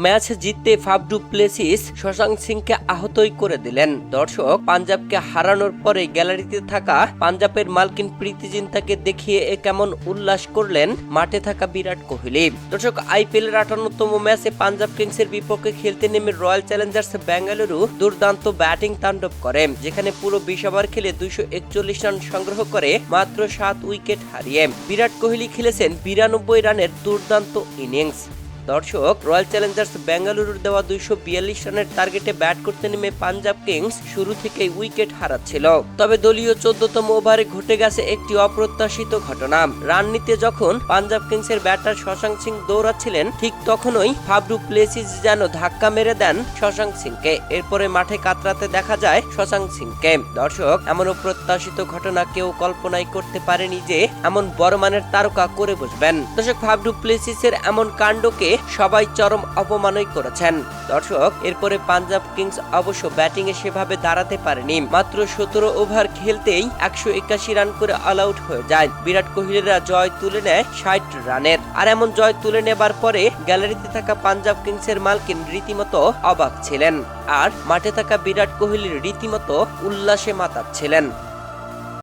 Match জিততে ফাবডু places Shashanka সিংকে আহতই করে দিলেন। দর্শক, পাঞ্জাবকে হারানোর পরে গ্যালারিতে থাকা পাঞ্জাবের মালকিন প্রীতি জিন্তাকে দেখিয়ে এ কেমন উল্লাস করলেন মাঠে থাকা বিরাট কোহলি। দর্শক আইপিএল এর আটান্নতম ম্যাচে পাঞ্জাব কিংসের বিপক্ষে খেলতে নেমে রয়্যাল চ্যালেঞ্জার্স বেঙ্গালুরু দুর্দান্ত ব্যাটিং তাণ্ডব করে, যেখানে পুরো বিশ ওভার খেলে দুইশো একচল্লিশ রান সংগ্রহ করে মাত্র সাত উইকেট হারিয়ে। বিরাট কোহলি খেলেছেন বিরানব্বই রানের দুর্দান্ত ইনিংস। দর্শক রয়্যাল চ্যালেঞ্জার্স বেঙ্গালুরুর দেওয়া দুইশো বিয়াল্লিশ রানের টার্গেটে ব্যাট করতে নেমে পাঞ্জাব কিংস শুরু থেকেই উইকেট হারাচ্ছিল। তবে দলীয় চোদ্দতম ওভারে ঘটে গেছে একটি অপ্রত্যাশিত ঘটনা। রান নিতে যখন পাঞ্জাব কিংসের ব্যাটার শশাঙ্ক সিং দৌড়াচ্ছিলেন, ঠিক তখনই ফাবডু প্লেসিস যেন ধাক্কা মেরে দেন শশাঙ্ক সিংকে এরপরে মাঠে কাতরাতে দেখা যায় শশাঙ্ক সিংকে দর্শক, এমন অপ্রত্যাশিত ঘটনা কেউ কল্পনাই করতে পারেনি যে, এমন বড় মানের তারকা করে বসবেন। দর্শক ফাবডু প্লেসিসের এমন কাণ্ডকে সবাই চরম অপমানই করেছেন। দর্শক, এরপরে পাঞ্জাব কিংস অবশ্য ব্যাটিং এ সেভাবে দাঁড়াতে পারেনি। মাত্র সতেরো ওভার খেলতেই একশো একাশি রান করে অল আউট হয়ে যায়। বিরাট কোহলিরা জয় তুলে নেয় ষাট রানের। আর এমন জয় তুলে নেবার পরে গ্যালারিতে থাকা পাঞ্জাব কিংসের মালকিন রীতিমতো অবাক ছিলেন। আর মাঠে থাকা বিরাট কোহলির রীতিমতো উল্লাসে মাতাচ্ছিলেন